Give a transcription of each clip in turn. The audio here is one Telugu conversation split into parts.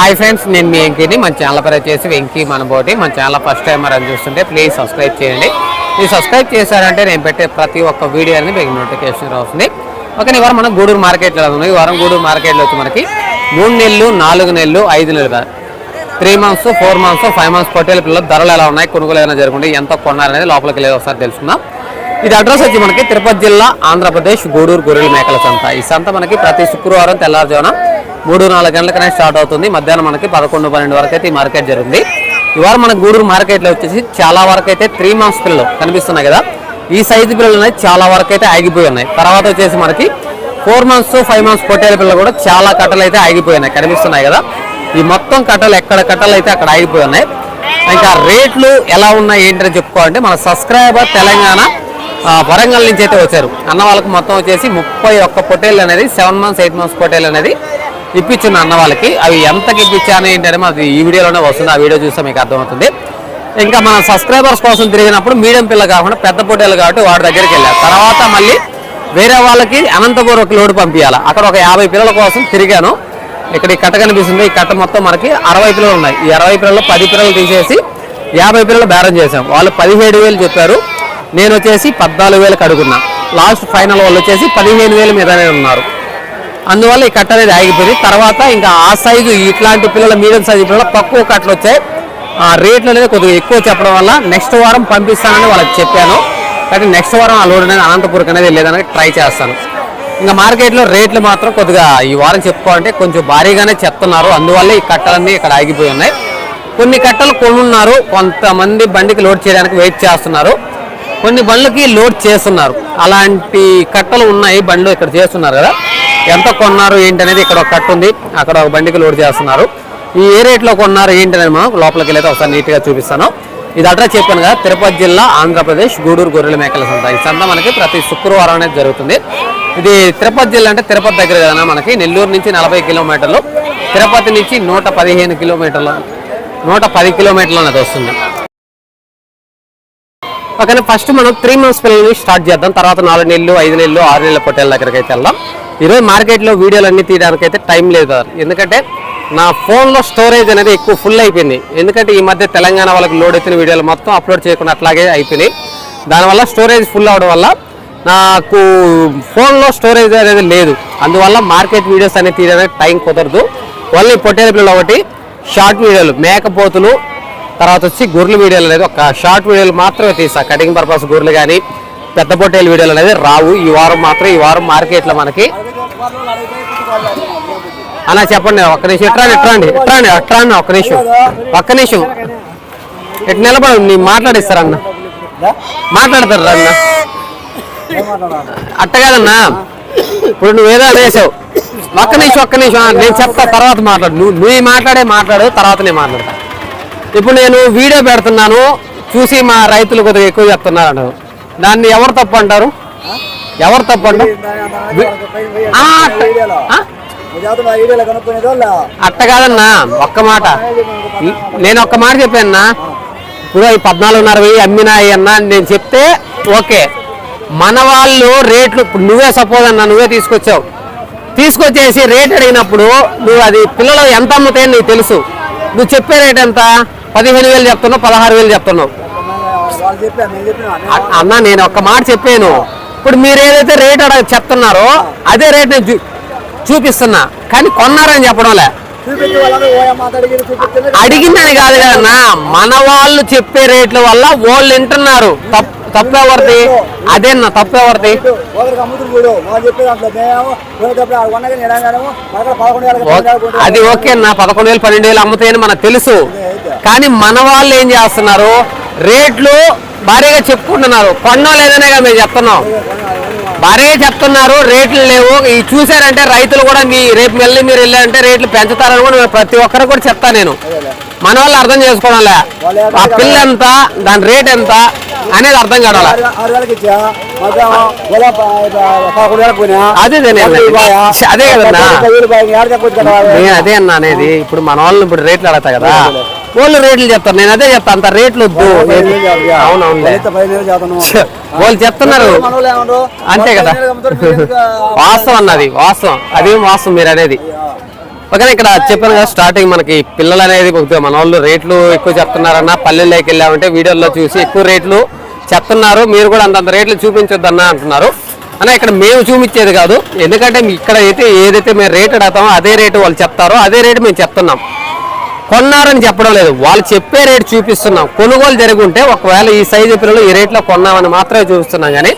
హాయ్ ఫ్రెండ్స్ నేను మీ వెంకీని. మన ఛానల్ పేరు వచ్చేసి వెంకీ మనబోటి. మన ఛానల్ ఫస్ట్ టైం అని చూస్తుంటే ప్లీజ్ సబ్స్క్రైబ్ చేయండి. మీరు సబ్స్క్రైబ్ చేశారంటే నేను పెట్టే ప్రతి ఒక్క వీడియో అనేది మీకు నోటిఫికేషన్ వస్తుంది. ఓకే ఈ వారం మనం గూడూరు మార్కెట్లో ఉన్నాం. ఈ వారం గూడూరు మార్కెట్లో వచ్చి మనకి మూడు నెలలు నాలుగు నెలలు ఐదు నెలలు three months four months five months పొట్టేల పిల్లలు ధరలు ఎలా ఉన్నాయి కొనుగోలు ఏమైనా జరుగుతుంది ఎంత కొన్నారనేది లోపలికి లేదు ఒకసారి తెలుసుకుందాం. ఇది అడ్రస్ వచ్చి మనకి తిరుపతి జిల్లా ఆంధ్రప్రదేశ్ గూడూరు గొర్రెల మేకల సంత. ఈ సంత మనకి ప్రతి శుక్రవారం తెల్లారుజామున మూడు నాలుగు గంటలకనే స్టార్ట్ అవుతుంది. మధ్యాహ్నం మనకి పదకొండు పన్నెండు వరకు అయితే ఈ మార్కెట్ జరుగుతుంది ఇవాళ మన గూడూరు మార్కెట్లో వచ్చేసి చాలా వరకు అయితే త్రీ మంత్స్ పిల్లలు కనిపిస్తున్నాయి కదా. ఈ సైజు పిల్లలు అనేది చాలా వరకు అయితే ఆగిపోయి ఉన్నాయి. తర్వాత వచ్చేసి మనకి ఫోర్ మంత్స్ ఫైవ్ మంత్స్ పొట్టేల పిల్లలు కూడా చాలా కట్టలు అయితే ఆగిపోయి ఉన్నాయి కనిపిస్తున్నాయి కదా. ఈ మొత్తం కట్టలు ఎక్కడ కట్టలు అయితే అక్కడ ఆగిపోయి ఉన్నాయి. ఇంకా రేట్లు ఎలా ఉన్నాయి ఏంటని చెప్పుకోవాలంటే మన సబ్స్క్రైబర్ తెలంగాణ వరంగల్ నుంచి అయితే వచ్చారు. అన్న వాళ్ళకి మొత్తం వచ్చేసి ముప్పై ఒక్క పొట్టేళ్ళు అనేది సెవెన్ మంత్స్ ఎయిట్ మంత్స్ పొట్టేళ్ళు అనేది ఇప్పించిన అన్న వాళ్ళకి అవి ఎంతకి ఇప్పించాను ఏంటని మాకు ఈ వీడియోలోనే వస్తుంది. ఆ వీడియో చూస్తే మీకు అర్థమవుతుంది. ఇంకా మన సబ్స్క్రైబర్స్ కోసం తిరిగినప్పుడు మీడియం పిల్ల కాకుండా పెద్ద పొట్టేలు కాబట్టి వాడి దగ్గరికి వెళ్ళారు తర్వాత మళ్ళీ వేరే వాళ్ళకి అనంతపురం ఒక లోడ్ పంపించాలి. అక్కడ ఒక యాభై పిల్లల కోసం తిరిగాను. ఇక్కడ ఈ కట్ట కనిపిస్తుంది. ఈ కట్ట మొత్తం మనకి అరవై పిల్లలు ఉన్నాయి. ఈ అరవై పిల్లలు పది పిల్లలు తీసేసి యాభై పిల్లలు బేరం చేసాం వాళ్ళు పదిహేడు వేలు చెప్పారు. నేను వచ్చేసి పద్నాలుగు వేలకు అడుగున్నా లాస్ట్ ఫైనల్ వాళ్ళు వచ్చేసి పదిహేను వేల మీదనే ఉన్నారు. అందువల్ల ఈ కట్ట అనేది ఆగిపోయింది. తర్వాత ఇంకా ఆ సైజు ఇట్లాంటి పిల్లల మీడియం సైజు పిల్లలు తక్కువ కట్టలు వచ్చాయి ఆ రేట్లు అనేది కొద్దిగా ఎక్కువ చెప్పడం వల్ల నెక్స్ట్ వారం పంపిస్తానని వాళ్ళకి చెప్పాను. కానీ నెక్స్ట్ వారం ఆ లోడ్ అనేది అనంతపురం అనేది లేదని ట్రై చేస్తాను. ఇంకా మార్కెట్లో రేట్లు మాత్రం కొద్దిగా ఈ వారం చెప్పుకోవాలంటే కొంచెం భారీగానే చెప్తున్నారు. అందువల్ల ఈ కట్టలన్నీ ఇక్కడ ఆగిపోయి ఉన్నాయి. కొన్ని కట్టలు కొనున్నారు. కొంతమంది బండికి లోడ్ చేయడానికి వెయిట్ చేస్తున్నారు. కొన్ని బండ్లకి లోడ్ చేస్తున్నారు. అలాంటి కట్టలు ఉన్నాయి బండ్లు ఇక్కడ చేస్తున్నారు కదా. ఎంత కొన్నారు ఏంటి అనేది ఇక్కడ ఒక కట్ట ఉంది. అక్కడ ఒక బండికి లోడ్ చేస్తున్నారు. ఈ ఏ రేట్లో కొన్నారు ఏంటి అనేది మనం లోపలికి వెళ్ళి ఒకసారి నీట్గా చూపిస్తాను. ఇది అడ్రస్ చెప్పాను కదా తిరుపతి జిల్లా ఆంధ్రప్రదేశ్ గూడూరు గొర్రెల మేకల సంత. ఈ సంత మనకి ప్రతి శుక్రవారం అనేది జరుగుతుంది. ఇది తిరుపతి జిల్లా అంటే తిరుపతి దగ్గర కదా మనకి నెల్లూరు నుంచి నలభై కిలోమీటర్లు తిరుపతి నుంచి నూట పదిహేను కిలోమీటర్లు నూట పది కిలోమీటర్లు అనేది వస్తుంది. ఓకే ఫస్ట్ మనం త్రీ మంత్స్ పిల్లల్ని స్టార్ట్ చేద్దాం. తర్వాత నాలుగు నెలలు ఐదు నెలలు ఆరు నెలల పొట్టేళ్ళ దగ్గరికి అయితే వెళ్దాం. ఈరోజు మార్కెట్లో వీడియోలు అన్నీ తీయడానికి అయితే టైం లేదు ఎందుకంటే నా ఫోన్లో స్టోరేజ్ అనేది ఎక్కువ ఫుల్ అయిపోయింది. ఎందుకంటే ఈ మధ్య తెలంగాణ వాళ్ళకి లోడ్ వచ్చిన వీడియోలు మొత్తం అప్లోడ్ చేయకుండా అట్లాగే అయిపోయినాయి. దానివల్ల స్టోరేజ్ ఫుల్ అవడం వల్ల నాకు ఫోన్లో స్టోరేజ్ అనేది లేదు. అందువల్ల మార్కెట్ వీడియోస్ అనేది తీయడానికి టైం కుదరదు. ఓన్లీ పొట్టేల పిల్లలు ఒకటి షార్ట్ వీడియోలు మేకపోతులు తర్వాత వచ్చి గొర్రెల వీడియోలు అనేది ఒక షార్ట్ వీడియోలు మాత్రమే తీసా కటింగ్ పర్పస్ గొర్రెలు కానీ పెద్ద పొట్టేల వీడియోలు అనేది రావు. ఈ వారం మాత్రం ఈ వారం మార్కెట్లో మనకి అన్న చెప్పండి ఒక్క నిమిషం. ఎట్రాండి ఎట్రాండి ఎట్రాండి ఎట్రాండి ఒక్క నిమిషం. ఒక్క నిమిషం. ఎటు నిలబడి నీ మాట్లాడిస్తారన్న మాట్లాడతారు అన్న. అట్ట కాదన్నా. ఇప్పుడు నువ్వేదో అనేసావు ఒక్క నిమిషం ఒక్క నిమిషం. నేను చెప్తా తర్వాత మాట్లాడు. నువ్వు నువ్వు మాట్లాడే మాట్లాడు తర్వాత నేను మాట్లాడతా. ఇప్పుడు నేను వీడియో పెడుతున్నాను చూసి మా రైతులు కొద్దిగా ఎక్కువ చెప్తున్నారు అంటారు దాన్ని ఎవరు తప్పు అంటారు? ఎవరు తప్పు అంటారు ఆ, అట్ట- కాదన్నా ఒక్క మాట. నేను ఒక్క మాట చెప్పానన్నా. ఇప్పుడు ఈ పద్నాలుగున్నర వెయ్యి అమ్మినాయి అన్నా అని నేను చెప్తే ఓకే. మన వాళ్ళు రేట్లు ఇప్పుడు నువ్వే సపోజ్ అన్నా నువ్వే తీసుకొచ్చావు. తీసుకొచ్చేసి రేట్ అడిగినప్పుడు నువ్వు అది పిల్లలు ఎంత అమ్ముతాయని నీకు తెలుసు. నువ్వు చెప్పే రేట్ ఎంత? పదిహేను వేలు చెప్తున్నావు పదహారు వేలు చెప్తున్నావు. అన్న నేను ఒక్క మాట చెప్పాను. ఇప్పుడు మీరు ఏదైతే రేట్ అడగ చెప్తున్నారో అదే రేట్ నేను చూపిస్తున్నా. కానీ కొన్నారని చెప్పడంలే. అడిగిందని కాదు కదన్నా మన వాళ్ళు చెప్పే రేట్ల వల్ల వాళ్ళు వింటున్నారు. తప్పు తప్పెవరిది? అదేనా తప్పెవరిది? అది ఓకే అన్న పదకొండు వేలు పన్నెండు వేలు అమ్ముతాయని మనకు తెలుసు. కానీ మన వాళ్ళు ఏం చేస్తున్నారు? రేట్లు భారీగా చెప్పుకుంటున్నారు. కొన్నో లేదనే కదా మేము చెప్తున్నాం. భారీగా చెప్తున్నారు రేట్లు లేవు. ఇవి చూసారంటే రైతులు కూడా మీ రేపు మళ్ళీ మీరు వెళ్ళారంటే రేట్లు పెంచుతారని కూడా నేను ప్రతి ఒక్కరు కూడా చెప్తాను నేను. మన వాళ్ళు అర్థం చేసుకోవడంలే ఆ పిల్ల ఎంత దాని రేట్ ఎంత అనేది అర్థం కావాలా? అదే అదే కదన్నా. అదే అన్నా అనేది. ఇప్పుడు మన వాళ్ళని ఇప్పుడు రేట్లు అడగతా కదా. వాళ్ళు రేట్లు చెప్తారు. నేను అదే చెప్తా అంత రేట్లు వద్దు. వాళ్ళు చెప్తున్నారు. అంతే కదా? వాస్తవం అన్నది వాస్తవం. అదేం వాస్తవం మీరు అనేది. ఓకే ఇక్కడ చెప్పాను కదా స్టార్టింగ్ మనకి పిల్లలు అనేది మన వాళ్ళు రేట్లు ఎక్కువ చెప్తున్నారన్న పల్లెల్లోకి వెళ్ళామంటే వీడియోలో చూసి ఎక్కువ రేట్లు చెప్తున్నారు. మీరు కూడా అంతంత రేట్లు చూపించొద్దన్నా అంటున్నారు. అన్న ఇక్కడ మేము చూపించేది కాదు. ఎందుకంటే ఇక్కడ అయితే ఏదైతే మేము రేట్ అడుగుతామో అదే రేటు వాళ్ళు చెప్తారో అదే రేటు మేము చెప్తున్నాం. కొన్నారని చెప్పడం లేదు. వాళ్ళు చెప్పే రేటు చూపిస్తున్నాం. కొనుగోలు జరిగి ఉంటే ఒకవేళ ఈ సైజు పిల్లలు ఈ రేట్లో కొన్నామని మాత్రమే చూపిస్తున్నాం కానీ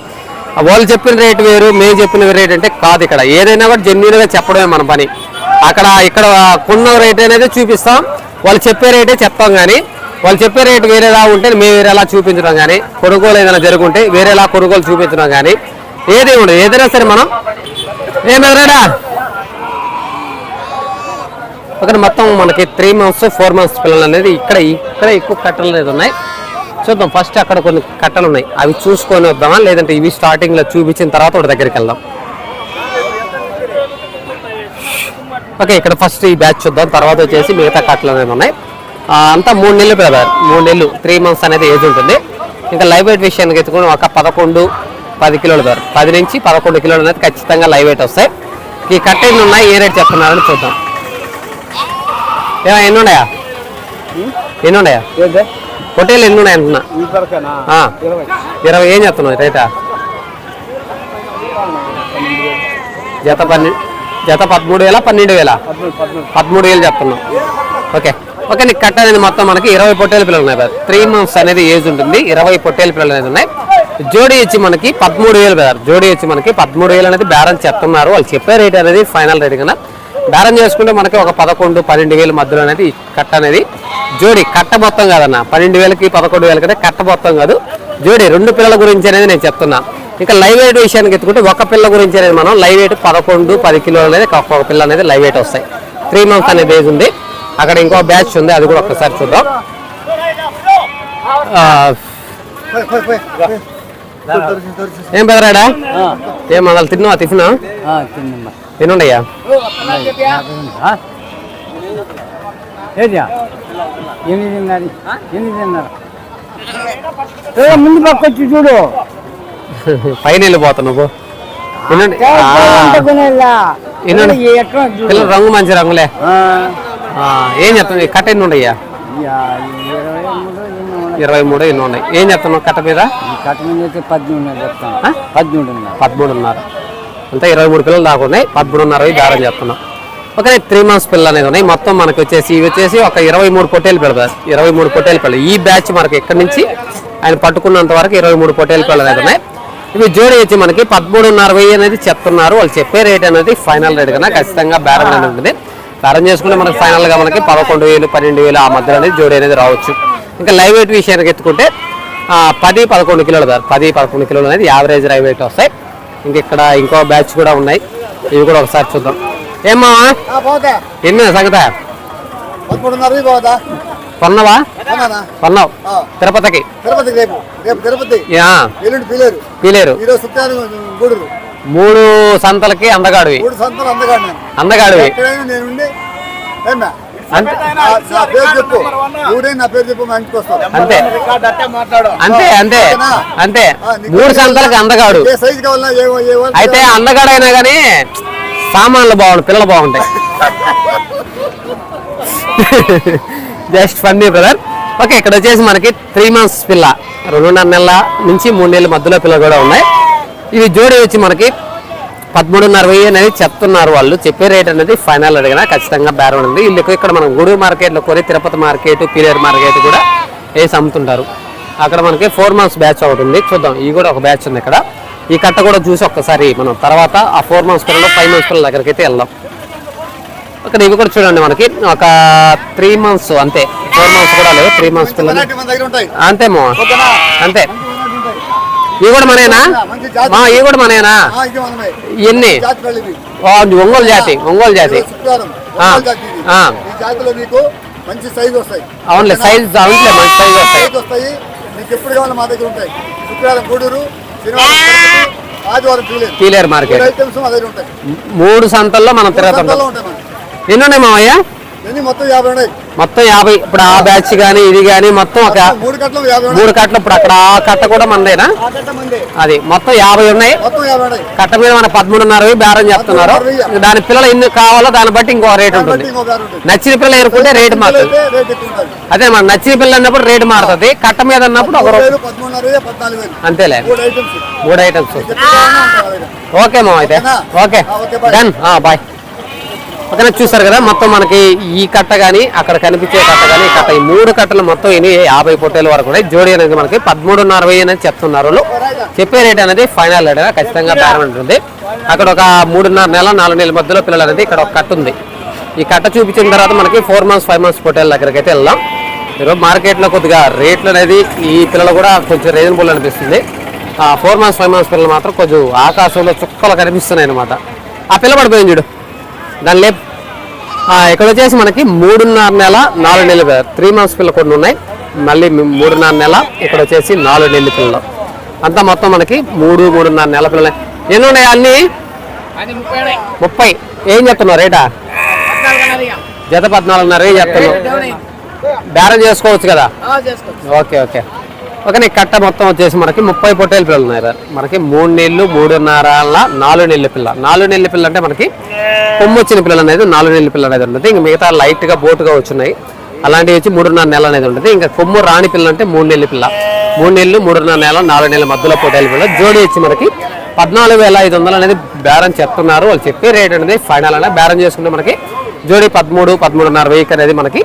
వాళ్ళు చెప్పిన రేటు వేరు మేము చెప్పిన రేట్ అంటే కాదు ఇక్కడ. ఏదైనా కూడా జెన్యున్గా చెప్పడమే మన పని. అక్కడ ఇక్కడ కొన్న రేట్ అనేది చూపిస్తాం. వాళ్ళు చెప్పే రేటే చెప్తాం కానీ వాళ్ళు చెప్పే రేటు వేరేలా ఉంటే మేము వేరేలా చూపించడం కానీ కొనుగోలు ఏదైనా జరుగుంటే వేరేలా కొనుగోలు చూపించడం కానీ ఏది ఉండదు. ఏదైనా సరే మనం ఏమెదరాడా ఒకటి మొత్తం మనకి త్రీ మంత్స్ ఫోర్ మంత్స్ పిల్లలు అనేది ఇక్కడ ఇక్కడ ఎక్కువ కట్టలు అనేది ఉన్నాయి. చూద్దాం ఫస్ట్ అక్కడ కొన్ని కట్టలు ఉన్నాయి. అవి చూసుకొని వద్దామా? లేదంటే ఇవి స్టార్టింగ్లో చూపించిన తర్వాత ఒక దగ్గరికి వెళ్దాం. ఓకే ఇక్కడ ఫస్ట్ ఈ బ్యాచ్ చూద్దాం. తర్వాత వచ్చేసి మిగతా కట్టలు అనేది ఉన్నాయి. అంతా మూడు నెలలు బ్రదర్ మూడు నెలలు త్రీ మంత్స్ అనేది ఏజ్ ఉంటుంది. ఇంకా లైవ్ వెయిట్ విషయానికి ఎత్తుకుని ఒక పదకొండు పది కిలోలు బ్రదర్ పది నుంచి పదకొండు కిలోలు అనేది ఖచ్చితంగా లైవ్ వెయిట్ వస్తాయి. ఈ కట్టెలు ఉన్నాయి ఏ రేట్ చెప్తున్నారని చూద్దాం. ఏమా ఎన్ని ఉన్నాయా? ఎన్ని ఉన్నాయా? పొట్టేలు ఎన్ని ఉన్నాయి అంటున్నా? ఇరవై. ఏం చెప్తున్నావు రేటా? జత పన్నెండు జత పదమూడు వేల పన్నెండు వేల? పద్మూడు వేలు చెప్తున్నాం ఓకే. ఓకే నీకు కట్ట అనేది మొత్తం మనకి ఇరవై పొట్టేల పిల్లలు ఉన్నాయి బ్రదర్. త్రీ మంత్స్ అనేది ఏజ్ ఉంటుంది. ఇరవై పొట్టేల పిల్లలు అనేది ఉన్నాయి. జోడీ ఇచ్చి మనకి పదమూడు వేలు బ్రదర్. జోడీ ఇచ్చి మనకి పదమూడు వేలు అనేది బేరం చెప్తున్నారు. వాళ్ళు చెప్పే రేట్ అనేది ఫైనల్ రేట్ కన్నా బేరం చేసుకుంటే మనకి ఒక పదకొండు పన్నెండు వేల మధ్యలో అనేది కట్ట అనేది. జోడీ కట్ట మొత్తం కాదన్న. పన్నెండు వేలకి పదకొండు వేలకి అయితే కట్ట మొత్తం కాదు. జోడీ రెండు పిల్లల గురించి అనేది నేను చెప్తున్నా. ఇంకా లైవ్ వెయిట్ విషయానికి ఎత్తుకుంటే ఒక పిల్ల గురించి అనేది మనం లైవ్ వెయిట్ పదకొండు పది కిలోలు అనేది ఒక్కొక్క పిల్ల అనేది లైవ్ వెయిట్ వస్తాయి. త్రీ మంత్స్ అనేది ఏజ్ ఉంది. అక్కడ ఇంకో బ్యాచ్ ఉంది. అది కూడా ఒక్కసారి చూద్దాం. ఏం బెదరాడా ఏం మొదలు తిన్నావా? టిఫిన్? తినుండయ్యా ఏదియా ఎనిమిదిన్నర ముందు పక్క వచ్చి చూడు. పైన నువ్వు. చూడు. పిల్లలు రంగు మంచి రంగులే. ఏం చెప్తాను కట్ట ఎన్ని ఉండయ్యా యా, ఇరవై మూడు ఎన్నో ఉన్నాయి. ఇరవై మూడు ఎన్ని ఉన్నాయి. ఏం చెప్తున్నావు కట్ట మీద? కట్ట మీద పద్దెనిమిది చెప్తాను. పదమూడున్నర. అంతా ఇరవై మూడు పిల్లలు దాకా ఉన్నాయి. పదమూడున్నర దారం చెప్తున్నాం ఓకే త్రీ మంత్స్ పిల్లలు అనేది ఉన్నాయి. మొత్తం మనకు వచ్చేసి ఇవి వచ్చేసి ఒక ఇరవై మూడు పొట్టేలు పెడతారు ఇరవై మూడు పొట్టేలు పిల్లలు. ఈ బ్యాచ్ మనకి ఎక్కడి నుంచి ఆయన పట్టుకున్నంత వరకు ఇరవై మూడు పొట్టేలు పిల్లలు అనేది ఉన్నాయి. ఇవి జోడి వచ్చి మనకి పదమూడున్నర వెయ్యి అనేది చెప్తున్నారు. వాళ్ళు చెప్పే రేట్ అనేది ఫైనల్ రేట్ కన్నా ఖచ్చితంగా బేరం అనేది ఉంటుంది. బేరం చేసుకుంటే మనకి ఫైనల్గా మనకి పదకొండు వేలు పన్నెండు వేలు ఆ మధ్యలో అనేది జోడి అనేది రావచ్చు. ఇంకా లైవ్ వెయిట్ విషయానికి ఎత్తుకుంటే పది పదకొండు కిలోలు కాదు పది పదకొండు కిలోలు అనేది యావరేజ్ లైవ్ వెయిట్ వస్తాయి. ఇంక ఇక్కడ ఇంకో బ్యాచ్ కూడా ఉన్నాయి. ఇవి కూడా ఒకసారి చూద్దాం. ఏమా పోతా. ఎన్ని సంగత? కొన్నవా? కొన్నావు. తిరుపతికి? తిరుపతికి రేపు. రేపు తిరుపతి. పీలేరు. మూడు సంతలకి అందగాడివి. మూడు సంతలు అందగాడు నేను. అందగాడివి. అంతే అంతే. మాట్లాడు. అంతే అంతే. మూడు సంతలకి అందగాడు. అయితే అందగాడైనా కానీ సామాన్లు బాగుంటాయి పిల్లలు బాగుంటాయి. Just funny brother. ఓకే ఇక్కడ వచ్చేసి మనకి త్రీ మంత్స్ పిల్ల. రెండున్నర నెలల నుంచి మూడు నెలల మధ్యలో పిల్లలు కూడా ఉన్నాయి. ఇవి జోడి వచ్చి మనకి పదమూడున్నర వెయ్యి అనేది చెప్తున్నారు వాళ్ళు. చెప్పే రేట్ అనేది ఫైనల్ అడిగినా ఖచ్చితంగా బేరం ఉంది. వీళ్ళు ఇక్కడ మనం గూడూరు మార్కెట్లో కొని తిరుపతి మార్కెట్ పీలేరు మార్కెట్ కూడా వేసి అమ్ముతుంటారు. అక్కడ మనకి ఫోర్ మంత్స్ బ్యాచ్ ఒకటి ఉంది చూద్దాం. ఈ కూడా ఒక బ్యాచ్ ఉంది ఇక్కడ. ఈ కట్ట కూడా చూసి ఒక్కసారి మనం తర్వాత ఆ ఫోర్ మంత్స్ పిల్లలు ఫైవ్ మంత్స్ పిల్లల దగ్గరికి అయితే వెళ్దాం. ఇక్కడ ఇవి కూడా చూడండి మనకి. ఒక త్రీ మంత్స్ అంతే. ఫోర్ మంత్స్ కూడా లేవు త్రీ మంత్స్ పిల్లలు. ఉంటాయి. అంతే మో ఓకేనా అంతే అలాంటివి ఉంటాయి. ఇవి కూడా మనేనా మంచి జాతి. మా ఇవి కూడా మనమే. ఎన్ని? ఒంగోలు జాతి ఒంగోలు జాతి. మంచి సైజు వస్తాయి. అవునులే సైజ్ అవునులే మంచి సైజ్ వస్తాయి. వస్తాయి. మీకు ఎప్పుడు కావాలో మా దగ్గర ఉంటాయి. శుక్రవారం గూడూరు ఆదివారం పీలేరు మార్కెట్. ఐటమ్స్ మా దగ్గర ఉంటాయి. మూడు సంతల్లో మనం మనకి ఎన్ని ఉన్నాయి ఇవన్నీ మొత్తం యాభై ఉన్నాయి. మొత్తం యాభై. ఇప్పుడు ఆ బ్యాచ్ కానీ ఇది కానీ మొత్తం ఒక మూడు కట్టలు ఇప్పుడు అక్కడ ఆ కట్ట కూడా మనదేనా? అది మొత్తం యాభై ఉన్నాయి. కట్ట మీద మన పదమూడున్నర బేరం చెప్తున్నారు దాని పిల్లలు ఎన్ని కావాలో దాన్ని బట్టి ఇంకో రేట్ ఉంటుంది. నచ్చిన పిల్లలు ఎరుకుంటే రేట్ మారుతుంది. అదే మన నచ్చిన పిల్లలు అన్నప్పుడు రేట్ మారుతుంది. కట్ట మీద అన్నప్పుడు ఒక అంతేలే. మూడు ఐటమ్స్ ఓకే మా అయితే? ఓకే. డన్ బాయ్ ఓకేనా చూసారు కదా మొత్తం మనకి ఈ కట్ట కానీ అక్కడ కనిపించే కట్ట కానీ కట్ట ఈ మూడు కట్టలు మొత్తం ఎన్ని? యాభై పొట్టేల వరకు ఉన్నాయి. జోడీ అనేది మనకి పదమూడున్నర వెయ్యి అనేది చెప్తున్నారు చెప్పే రేట్ అనేది ఫైనల్ రేట్ ఖచ్చితంగా బేరం ఉంటుంది. అక్కడ ఒక మూడున్నర నెల నాలుగు నెలల మధ్యలో పిల్లలు అనేది ఇక్కడ ఒక కట్ట ఉంది. ఈ కట్ట చూపించిన తర్వాత మనకి ఫోర్ మంత్స్ ఫైవ్ మంత్స్ పొట్టేల దగ్గరికి అయితే వెళ్దాం. ఈరోజు మార్కెట్లో కొద్దిగా రేట్లు అనేది ఈ పిల్లలు కూడా కొంచెం రీజనబుల్ అనిపిస్తుంది. ఫోర్ మంత్స్ ఫైవ్ మంత్స్ పిల్లలు మాత్రం కొంచెం ఆకాశంలో చుక్కలు కనిపిస్తున్నాయి అనమాట ఆ పిల్ల పడిపోయింది చూడు. దాని లేప్ ఇక్కడ వచ్చేసి మనకి మూడున్నర నెల నాలుగు నెలలు త్రీ మంత్స్ పిల్లలు కొన్ని ఉన్నాయి. మళ్ళీ మూడున్నర నెల ఇక్కడ వచ్చేసి నాలుగు నెలల పిల్లలు అంతా మొత్తం మనకి మూడు మూడున్నర నెల పిల్లలు. ఎన్ని ఉన్నాయి అన్ని? ముప్పై ఏం చెప్తున్నావు రేటా? జత పద్నాలుగున్నర ఏం చెప్తున్నావు? బేరం చేసుకోవచ్చు కదా? Okay okay. ఓకే నీ కట్ట మొత్తం వచ్చేసి మనకి ముప్పై పొట్టేలు పిల్లలు ఉన్నాయి. మనకి మూడు నెలలు మూడున్నర నాలుగు నెలల పిల్ల. నాలుగు నెలల పిల్ల అంటే మనకి కొమ్ము వచ్చిన పిల్లలు అనేది నాలుగు నెలల పిల్లలు అనేది ఉంటుంది. ఇంకా మిగతా లైట్గా బోటుగా వచ్చున్నాయి అలాంటివి వచ్చి మూడున్నర నెల అనేది ఉంటుంది. ఇంకా కొమ్ము రాణి పిల్లలు అంటే మూడు నెలల పిల్ల. మూడు నెలలు మూడున్నర నెల నాలుగు నెలల మధ్యలో పొట్టేల పిల్ల జోడి వచ్చి మనకి పద్నాలుగు వేల ఐదు వందలు అనేది బేరం చెప్తున్నారు. వాళ్ళు చెప్పే రేట్ అనేది ఫైనల్ అనేది బేరం చేసుకుంటే మనకి జోడి పదమూడు పదమూడున్నర వెయ్యికి అనేది మనకి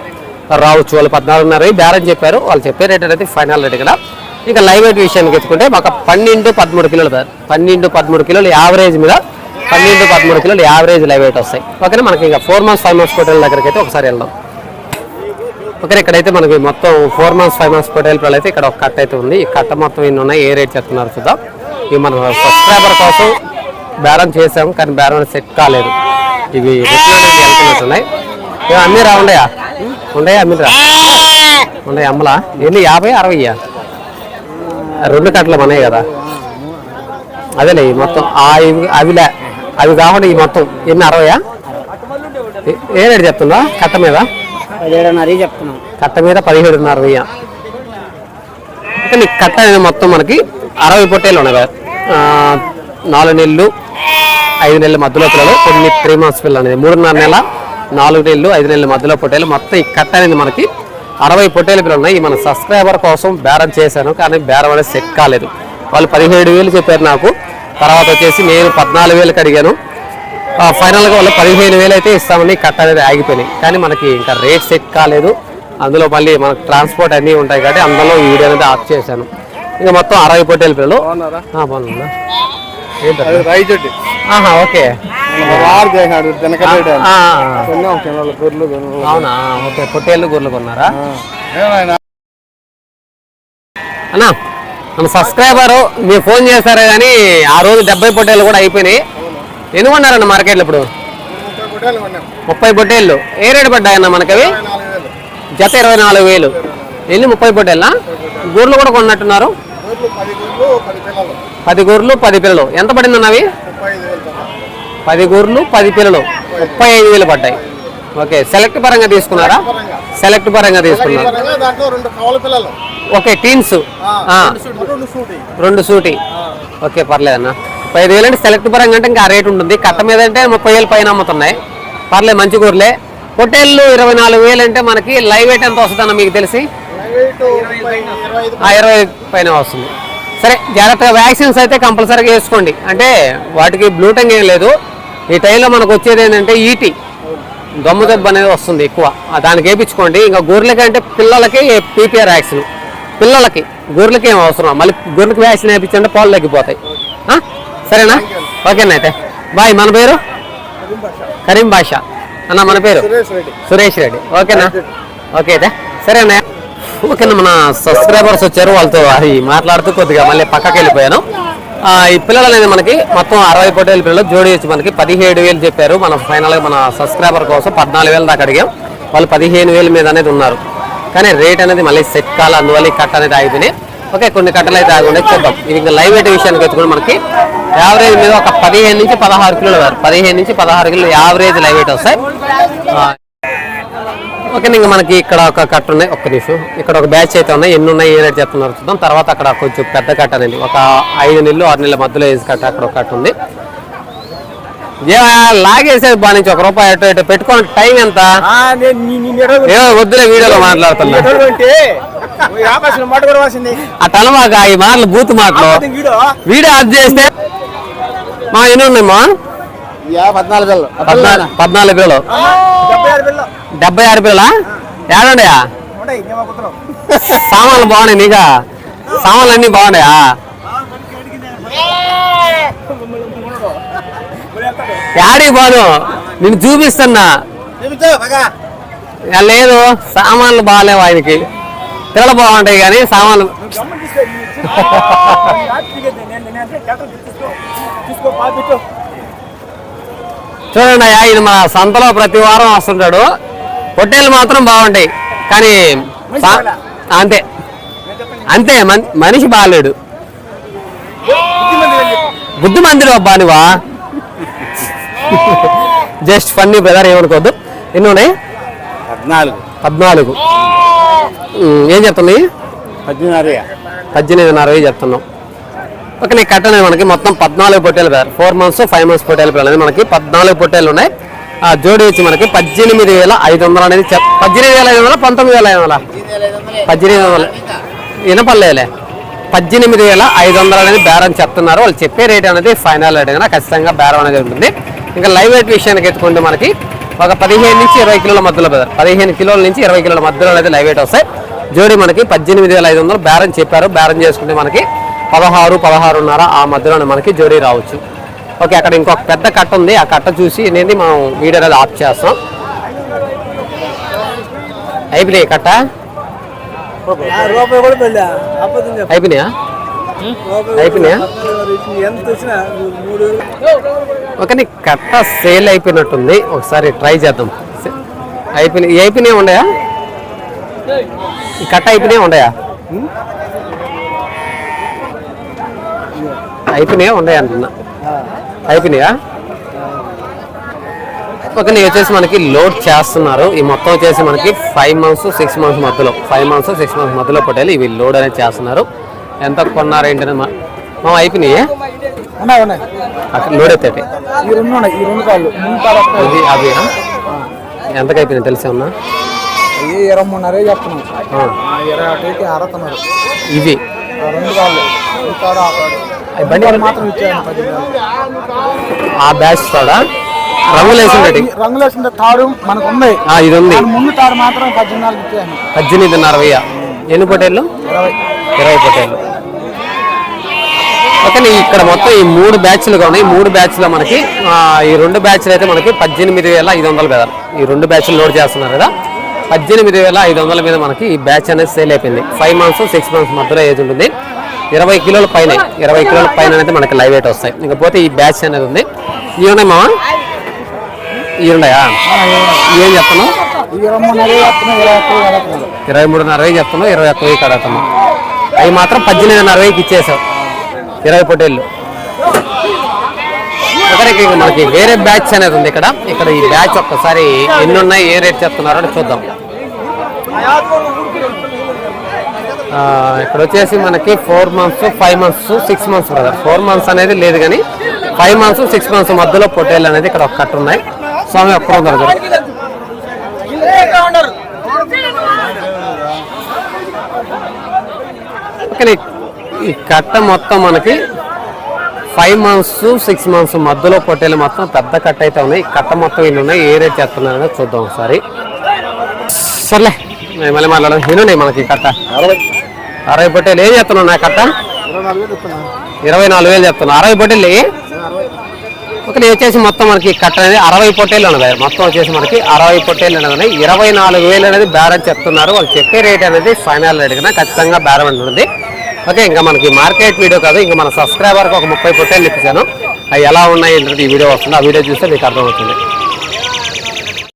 రావచ్చు. వాళ్ళు పద్నాలుగున్నర వెయ్యి బేరం చెప్పారు. వాళ్ళు చెప్పే రేట్ అనేది ఫైనల్ రేట్ ఇక్కడ ఇంకా లైవ్ వెయిట్ విషయానికి ఎత్తుకుంటే మాకు పన్నెండు పదమూడు కిలోలు పన్నెండు పదమూడు కిలోలు యావరేజ్ మీద పన్నెండు పదమూడు కిలోలు యావరేజ్ లైవ్ వెయిట్ వస్తాయి. ఓకేనా? మనకి ఇంకా ఫోర్ మంత్స్ ఫైవ్ మంత్స్ పొటేల్ దగ్గరికి అయితే ఒకసారి వెళ్దాం. ఓకే ఇక్కడైతే మనకి మొత్తం ఫోర్ మంత్స్ ఫైవ్ మంత్స్ పొటేల్ పిల్లలు అయితే ఇక్కడ ఒక కట్ట అయితే ఉంది. ఈ కట్ట మొత్తం ఎన్ని ఉన్నాయి? ఏ రేట్ చెప్తున్నారు చూద్దాం. ఇవి మన సబ్స్క్రైబర్ కోసం బేరం చేసాము కానీ బేరం సెట్ కాలేదు. ఇవి రిప్లైమెంట్ వెళ్తున్నట్టున్నాయి ఇవి అమ్మిరా రా ఉండయా? ఉండయా అమ్మిరా ఉండయా అమ్మలా? ఎన్ని? యాభై అరవయ్యా? రెండు కట్టలు మనయ్య కదా. అదేలే మొత్తం ఆ ఇవి అవిలే. అవి కాకుండా ఈ మొత్తం ఎన్ని అరవయా? ఏ- రేటు చెప్తుందా కట్ట మీద? పదిహేడున్నర చెప్తున్నాం. కట్ట మీద పదిహేడున్నర వెయ్యి కట్ట అనేది మొత్తం మనకి అరవై పొట్టేలు ఉన్నాయి కదా? నాలుగు నెలలు ఐదు నెలల మధ్యలో పిల్లలు కొన్ని త్రీ మంత్స్ పిల్లలు అనేది. మూడున్నర నెల నాలుగు నెలలు ఐదు నెలల మధ్యలో పొట్టేలు మొత్తం ఈ కట్ట అనేది మనకి అరవై పొట్టేలు పిల్లలు ఉన్నాయి. మన సబ్స్క్రైబర్ కోసం బేరం చేశాను కానీ బేరం అనేది సెట్ కాలేదు. వాళ్ళు పదిహేడు వేలు చెప్పారు నాకు. తర్వాత వచ్చేసి నేను పద్నాలుగు వేలకు అడిగాను ఫైనల్గా వాళ్ళు పదిహేను వేలు అయితే ఇస్తామని కట్ట అనేది ఆగిపోయినాయి. కానీ మనకి ఇంకా రేట్ సెట్ కాలేదు. అందులో మళ్ళీ మనకు ట్రాన్స్పోర్ట్ అన్నీ ఉంటాయి కాబట్టి అందులో ఈ వీడియో అనేది ఆఫ్ చేశాను. ఇంకా మొత్తం అరవై పొట్టేలు పిల్లలు. ఆహా ఓకే. అవునా? ఓకే పొట్టేళ్ళు గొర్రెలు కొన్నారా? అన్నా మన సబ్స్క్రైబర్ మీరు ఫోన్ చేస్తారే కానీ ఆ రోజు డెబ్బై పొట్టేళ్ళు కూడా అయిపోయినాయి. ఎన్ని కొన్నారన్న మార్కెట్లో ఇప్పుడు? ముప్పై పొట్టేళ్ళు. ఏ రేటు పడ్డాయన్న మనకవి? అవి జత ఇరవై నాలుగు వేలు. ఎన్ని? ముప్పై పొట్టేళ్ళా? గూర్లు కూడా కొన్నట్టున్నారు. పది గొర్రెలు పది పిల్లలు గూర్లు పది పిల్లలు. ఎంత పడిందన్న అవి పది గూర్లు పది పిల్లలు. ముప్పై ఐదు వేలు పడ్డాయి. ఓకే సెలెక్ట్ పరంగా తీసుకున్నారా? సెలెక్ట్ పరంగా. తీసుకున్నారు? పరంగా దాంట్లో రెండు కవల పిల్లలు. ఓకే టీన్స్ రెండు సూటి ఓకే పర్లేదన్న. ముప్పై ఐదు వేలు అంటే సెలెక్ట్ పరంగా అంటే ఇంకా ఆ రేట్ ఉంటుంది. కట్ట మీద అంటే ముప్పై వేలు పైన అమ్ముతున్నాయి. పర్లేదు మంచి కూరలే పొట్టేళ్ళు ఇరవై నాలుగు వేలు అంటే మనకి లైవ్ వెయిట్ ఎంత వస్తుందన్న మీకు తెలిసి? ఇరవై ఐదు ఆ ఇరవై పైన. వస్తుంది. సరే జాగ్రత్తగా వ్యాక్సిన్స్ అయితే కంపల్సరీగా వేసుకోండి. అంటే వాటికి బ్లూటంగ్ ఏం లేదు. ఈ టైంలో మనకు వచ్చేది ఏంటంటే ఈటీ దమ్ము దెబ్బ అనేది వస్తుంది ఎక్కువ. దానికి వేయించుకోండి ఇంకా గొర్రెలకి అంటే పిల్లలకి పీపీఆర్ వ్యాక్సిన్. పిల్లలకి గొర్రెలకి ఏం అవసరం? మళ్ళీ గొర్రెలకి వ్యాక్సిన్ వేయించంటే పాలు తగ్గిపోతాయి? సరేనా? ఓకేనా అయితే. బాయ్ మన పేరు? కరీం బాషా. అన్న మన పేరు? సురేష్ రెడ్డి. ఓకేనా ఓకే అయితే. సరే అన్నయ్య. ఓకేనా మన సబ్స్క్రైబర్స్ వచ్చారు. వాళ్ళతో అది మాట్లాడుతూ కొద్దిగా మళ్ళీ పక్కకి వెళ్ళిపోయాను ఈ పిల్లలు అనేది మనకి మొత్తం అరవై పొట్టేల పిల్లలు జోడి వచ్చి మనకి పదిహేడు వేలు చెప్పారు. మన ఫైనల్గా మన సబ్స్క్రైబర్ కోసం పద్నాలుగు వేలు దాకా అడిగాం. వాళ్ళు పదిహేను వేల మీద అనేది ఉన్నారు. కానీ రేట్ అనేది మళ్ళీ సెట్ కాల అందువల్ల ఈ కట్ట అనేది ఆగిపోయినాయి. ఓకే కొన్ని కట్టలు అయితే ఆగి చూద్దాం. ఇది ఇంకా లైవ్ వెయిట్ విషయానికి ఎత్తుకుని మనకి యావరేజ్ మీద ఒక పదిహేను నుంచి పదహారు కిలోలు పదిహేను నుంచి పదహారు కిలోలు యావరేజ్ లైవ్ వెయిట్ వస్తాయి. ఓకే ఇంకా మనకి ఇక్కడ ఒక కట్ట ఉన్నాయి ఒక్క నిమిషం. ఇక్కడ ఒక బ్యాచ్ అయితే ఉన్నాయి. ఎన్ని ఉన్నాయి ఏ రేట్ చెప్తున్నారు చూద్దాం. తర్వాత అక్కడ కొంచెం పెద్ద కట్ట అనేది ఒక ఐదు నెలలు ఆరు నెలల మధ్యలో వేసి కట్ట అక్కడ ఒక కట్ట ఉంది. ఏ లాగేసేది బాగా నుంచి ఒక రూపాయి అటు ఇటు పెట్టుకోండి. టైం ఎంత? ఏ వద్దులే వీడియోలో మాట్లాడుతున్నా. ఆ తలమాక ఈ మాటలు బూత్ మాటలు. వీడియో. ఆఫ్ చేస్తే మా ఎన్ని ఉన్నాయమ్మా పద్నాలుగు వేలు. పద్నాలుగు పద్నాలుగు వేలు. డెబ్బై ఆరు వేలా ఏడండియా సామాన్లు బాగున్నాయి నీగా సామాన్లు అన్ని బాగున్నాయా? యాడికి పోను నేను చూపిస్తున్నా. లేదు సామాన్లు బాగాలేవు ఆయనకి? పిల్లలు బాగుంటాయి కానీ సామాన్లు చూడండి అయ్యా ఇది మా సంతలో ప్రతి వారం వస్తుంటాడు. పొట్టేలు మాత్రం బాగుంటాయి. కానీ అంతే. అంతే మన్- మనిషి బాగాలేడు. బుద్ధి మందిరం అబ్బా నువ్వా? జస్ట్ ఫన్నీ బ్రదర్ ఏమనుకోవద్దు. ఎన్ని ఉన్నాయి? పద్నాలుగు. పద్నాలుగు. ఏం చెప్తున్నాయి? పద్దెనిమిది పద్దెనిమిదిన్నర చెప్తున్నాం. ఓకే నీకు కట్టనే మనకి మొత్తం పద్నాలుగు పొట్టేలు brother. Four months five months పొట్టేలు పిల్లలు మనకి పద్నాలుగు పొట్టేలు ఉన్నాయి. జోడి వచ్చి మనకి పద్దెనిమిది వేల ఐదు వందలు అనేది పద్దెనిమిది వేల ఐదు వందల? పంతొమ్మిది వేల ఐదు వందల? పద్దెనిమిది వందల వినపడలేదులే పద్దెనిమిది వేల ఐదు వందలు అనేది బేరం చెప్తున్నారు. వాళ్ళు చెప్పే రేట్ అనేది ఫైనల్ రేట్ అయినా ఖచ్చితంగా బేరం అనేది ఉంటుంది. ఇంకా లైవ్ వెయిట్ విషయానికి ఎత్తుకుంటే మనకి ఒక పదిహేను నుంచి ఇరవై కిలోల మధ్యలో బ్రదర్ పదిహేను కిలోల నుంచి ఇరవై కిలోల మధ్యలో అనేది లైవ్ వెయిట్ వస్తాయి. జోడి మనకి పద్దెనిమిది వేల ఐదు వందలు బేరం చెప్పారు. బేరం చేసుకుంటే మనకి పదహారు పదహారున్నర ఆ మధ్యలోనే మనకి జోడీ రావచ్చు. ఓకే అక్కడ ఇంకొక పెద్ద కట్ట ఉంది. ఆ కట్ట చూసి అనేది మనం వీడియో అనేది ఆఫ్ చేస్తాం. అయిపోయినాయి కట్ట? అయిపోయినాయా? అయిపోయినాయా? ఓకే కట్ట సేల్ అయిపోయినట్టుంది. ఒకసారి ట్రై చేద్దాం. అయిపోయినాయి అయిపోయినాయి ఉండయా ఈ కట్ట అయిపోయినాయి ఉండయా అయిపోయినాయా ఉండయా అంటున్నా. అయిపోయినాయా? ఓకే నీ వచ్చేసి మనకి లోడ్ చేస్తున్నారు. ఈ మొత్తం వచ్చేసి మనకి ఫైవ్ మంత్స్ సిక్స్ మంత్స్ మధ్యలో ఫైవ్ మంత్స్ సిక్స్ మంత్స్ మధ్యలో పట్టేది ఇవి లోడ్ అనేది చేస్తున్నారు. ఎంత కొన్నారు ఏంటనే మా అయిపోయినాయి? అక్కడ లోడ్ అయితే. ఇది అవి ఎంతకు అయిపోయింది తెలిసే ఉన్నా ఇరవై మూడున్నరే చెప్తున్నాం. ఇవి. రెండు కాళ్ళు ఆ బ్యాచ్ తోడా? రంగులు వేసిన తాడు మనకు ఉంది ఇది ఉంది ముందు తాడు మాత్రం పద్దెనిమిది ఇచ్చాను పద్దెనిమిదిన్నర వెయ్యి ఎన్ని పొటేళ్ళు ఇరవై. పొటేళ్ళు ఓకే ఇక్కడ మొత్తం ఈ మూడు బ్యాచ్లుగా ఉన్నాయి. మూడు బ్యాచ్లో మనకి ఈ రెండు బ్యాచ్లు అయితే మనకి పద్దెనిమిది వేల ఐదు వందల మీద ఈ రెండు బ్యాచ్లు లోడ్ చేస్తున్నారు కదా. పద్దెనిమిది వేల ఐదు వందల మీద మనకి ఈ బ్యాచ్ అనేది సేల్ అయిపోయింది. ఫైవ్ మంత్స్ సిక్స్ మంత్స్ మధ్యలో ఏజ్ ఉంటుంది. ఇరవై కిలోల పైన ఇరవై కిలోల పైన అనేది మనకి లైవ్ వెయిట్ వస్తాయి. ఇకపోతే ఈ బ్యాచ్ అనేది ఉంది. ఇవి ఉన్నాయి మామ ఇవి ఉన్నాయా? ఏం చెప్తున్నావు? ఇరవై మూడున్నరే చెప్తున్నాం ఇరవై మూడున్నర వెయ్యి చెప్తున్నావు ఇరవై ఒక్క వెయ్యి కడుగుతున్నావు అవి మాత్రం పద్దెనిమిదిన్నర అరవైకి ఇచ్చేసావు. ఇరవై పొటేళ్ళు ఒకరికి మనకి వేరే బ్యాచ్ అనేది ఉంది ఇక్కడ. ఇక్కడ ఈ బ్యాచ్ ఒక్కసారి ఎన్ని ఉన్నాయి ఏ రేట్ చెప్తున్నారో అని చూద్దాం. ఇక్కడ వచ్చేసి మనకి four months five months six months కదా ఫోర్ మంత్స్ అనేది లేదు కానీ ఫైవ్ మంత్స్ సిక్స్ మంత్స్ మధ్యలో పొట్టేళ్ళు అనేది ఇక్కడ ఒక కట్ట ఉన్నాయి. స్వామి ఒక్కరు ఉన్నారు కానీ ఈ కట్ట మొత్తం మనకి ఫైవ్ మంత్స్ సిక్స్ మంత్స్ మధ్యలో పొట్టేలు మొత్తం పెద్ద కట్ట అయితే ఉన్నాయి. కట్ట మొత్తం ఇల్లు ఉన్నాయి? ఏ రేట్ చేస్తున్నారో చూద్దాం ఒకసారి. సర్లే నేను మళ్ళీ మాట్లాడదాం. ఎన్ని మనకి ఈ కట్ట? అరవై పొట్టేలు ఏం చెప్తున్నావు నా కట్ట? ఇరవై నాలుగు వేలు చెప్తున్నా అరవై పొట్టేలు ఒక నేను వచ్చేసి మొత్తం మనకి కట్ట అనేది అరవై పొట్టేలు ఉన్నది మొత్తం వచ్చేసి మనకి అరవై పొట్టేలు ఉన్నది ఇరవై నాలుగు వేలు అనేది బేరం చెప్తున్నారు. వాళ్ళు చెప్పే రేట్ అనేది ఫైనల్ రేట్ కన్నా ఖచ్చితంగా బేరం ఉంటుంది. ఓకే ఇంకా మనకి మార్కెట్ వీడియో కాదు ఇంకా మన సబ్స్క్రైబర్కి ఒక ముప్పై పొట్టేలు ఇప్పించాను. అవి ఎలా ఉన్నాయి ఏంటంటే ఈ వీడియో వస్తుంది. ఆ వీడియో చూస్తే మీకు అర్థమవుతుంది.